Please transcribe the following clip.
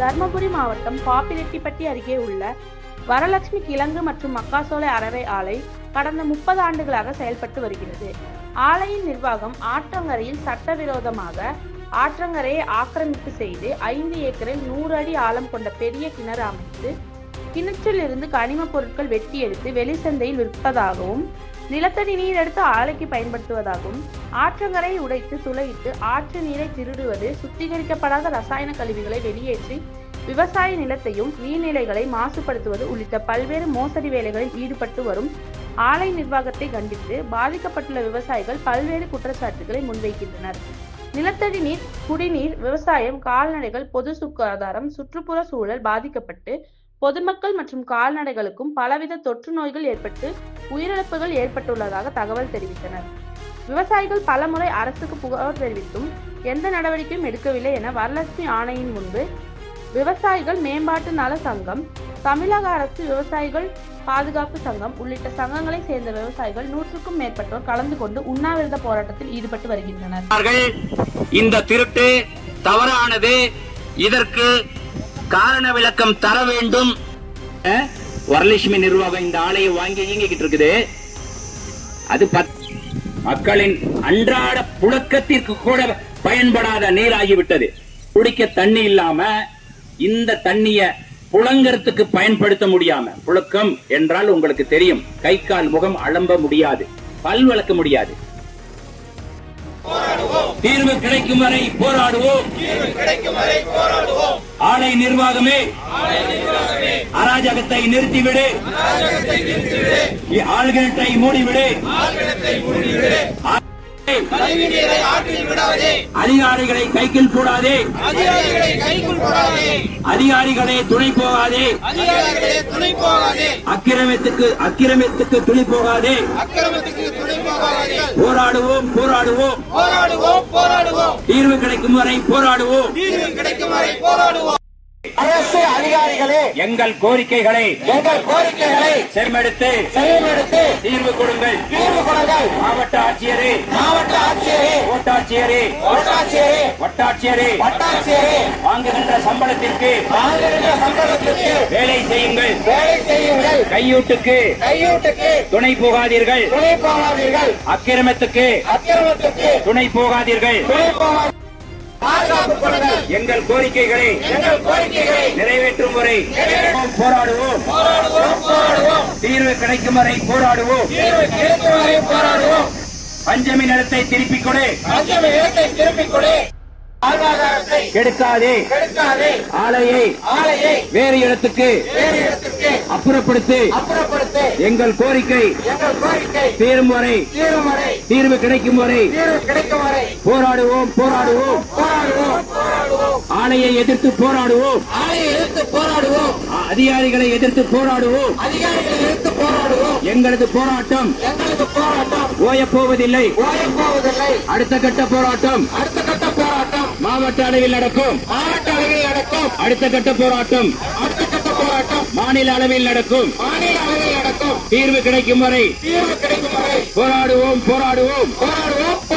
தர்மபுரி மாவட்டம் பாப்பிரெட்டிப்பட்டி அருகே உள்ள வரலட்சுமி கிழங்கு மற்றும் மக்காசோலை அறவை ஆலை கடந்த முப்பது ஆண்டுகளாக செயல்பட்டு வருகிறது. ஆலையின் நிர்வாகம் ஆற்றங்கரையில் சட்டவிரோதமாக ஆற்றங்கரையை ஆக்கிரமிப்பு செய்து ஐந்து ஏக்கரில் நூறு அடி ஆழம் கொண்ட பெரிய கிணறு அமைத்து கிணற்றில் இருந்து கனிமப் பொருட்கள் வெட்டி எடுத்து வெளிச்சந்தையில் விற்பதாகவும் நிலத்தடி நீர் எடுத்து ஆலைக்கு பயன்படுத்துவதாகவும் ஆற்றங்கரை உடைத்து துளையிட்டு ஆற்று நீரை திருடுவது சுத்திகரிக்கப்படாத ரசாயன கழிவுகளை வெளியேற்றி விவசாய நிலத்தையும் நீர்நிலைகளை மாசுபடுத்துவது உள்ளிட்ட பல்வேறு மோசடி வேலைகளில் ஈடுபட்டு வரும் ஆலை நிர்வாகத்தை கண்டித்து பாதிக்கப்பட்டுள்ள விவசாயிகள் பல்வேறு குற்றச்சாட்டுகளை முன்வைக்கின்றனர். நிலத்தடி நீர் குடிநீர் விவசாயம் கால்நடைகள் பொது சுகாதாரம் சுற்றுப்புற சூழல் பாதிக்கப்பட்டு பொதுமக்கள் மற்றும் கால்நடைகளுக்கும் பலவித தொற்று நோய்கள் ஏற்பட்டு உயிரிழப்புகள் ஏற்பட்டுள்ளதாக தகவல் தெரிவித்தனர். விவசாயிகள் பலமுறை அரசுக்கு புகார் தெரிவித்தும் எந்த நடவடிக்கையும் எடுக்கவில்லை என வரலட்சுமி ஆணையின் முன்பு விவசாயிகள் மேம்பாட்டு நல சங்கம் தமிழக அரசு விவசாயிகள் பாதுகாப்பு சங்கம் உள்ளிட்ட சங்கங்களை சேர்ந்த விவசாயிகள் நூற்றுக்கும் மேற்பட்டோர் கலந்து கொண்டு உண்ணாவிரத போராட்டத்தில் ஈடுபட்டு வருகின்றனர். இந்த திருட்டு தவறானது. இதற்கு காரண விளக்கம் தர வேண்டும். வரலட்சுமி நிர்வாகம் இந்த ஆலையை வாங்கி இயங்கிக்கிட்டு இருக்குது. அது பத்- மக்களின் அன்றாட புழக்கத்திற்கு கூட பயன்படாத நீராகிவிட்டது. குடிக்க தண்ணி இல்லாம இந்த தண்ணிய புழங்கறதுக்கு பயன்படுத்த முடியாம. புழக்கம் என்றால் உங்களுக்கு தெரியும். கை கால் முகம் அலம்ப முடியாது. பல் வளர்க்க முடியாது. தீர்வு கிடைக்கும் வரை போராடுவோம். ஆலை நிர்வாகமே அராஜகத்தை நிறுத்திவிடு. ஆள்கிழத்தை மூடிவிடு. அதிகாரிகளை கைக்கில் கூடாதே அதிகாரிகளை துணை போகாதே. துணை போகாதே அக்கிரமத்துக்கு அக்கிரமத்துக்கு துணி போகாதே அக்கிரமத்துக்கு துணை போகாதே. போராடுவோம் போராடுவோம். போராடுவோம் போராடுவோம். தீர்வு கிடைக்கும் வரை போராடுவோம். தீர்வு கிடைக்கும் வரை போராடுவோம். அரசு அதிகாரிகளே எங்கள் கோரிக்கைகளை எங்கள் கோரிக்கைகளை செருமெடுத்து செயல்படுத்தி தீர்வு கொடுங்கள். தீர்வு கொடுங்கள். மாவட்ட ஆட்சியரே. மாவட்ட ஆட்சியரே. கோட்டாட்சியரே கோட்டாட்சியரே வட்டாட்சியரே. வட்டாட்சியரே. வாங்குகின்ற சம்பளத்திற்கு வாங்குகின்ற சம்பளத்திற்கு வேலை செய்யுங்கள். வேலை செய்யுங்கள். கையூட்டுக்கு கையூட்டுக்கு துணை போகாதீர்கள். துணை போகாதீர்கள். அக்கிரமத்துக்கு அக்கிரமத்துக்கு துணை போகாதீர்கள். துணை போகாதீர்கள். எங்கள் கோரிக்கைகளை எங்கள் கோரிக்கைகளை நிறைவேற்றும் வரை போராடுவோம். தீர்வு கிடைக்கும் வரை போராடுவோம். தீர்வு கிடைக்கும் வரை போராடுவோம். பஞ்சமி நிலத்தை திருப்பிக் கொடு. பஞ்சமி இடத்தை திருப்பிக் கொடு. கெடுக்காதே. ஆலையை ஆலையை வேறு இடத்துக்கு அப்புறப்படுத்து. எங்கள் கோரிக்கை தீரும் வரை. தீர்வு கிடைக்கும் வரை. போராடுவோம் போராடுவோம். ஆலையை எதிர்த்து போராடுவோம். ஆலையை எதிர்த்து போராடுவோம். அ- அதிகாரிகளை எதிர்த்து போராடுவோம். அதிகாரிகளை எதிர்த்து போராடுவோம். எங்களது போராட்டம் எங்களது போராட்டம் ஓயப் போவதில்லை. ஓயப் போவதில்லை. அடுத்த கட்ட போராட்டம். அடுத்த மாவட்ட அளவில் நடக்கும். மாவட்ட அளவில் நடக்கும். அடுத்த கட்ட போராட்டம். அடுத்த கட்ட போராட்டம். மாநில அளவில் நடக்கும். மாநில அளவில் நடக்கும். தீர்வு கிடைக்கும் வரை தீர்வு கிடைக்கும் வரை. போராடுவோம் போராடுவோம். போராடுவோம்.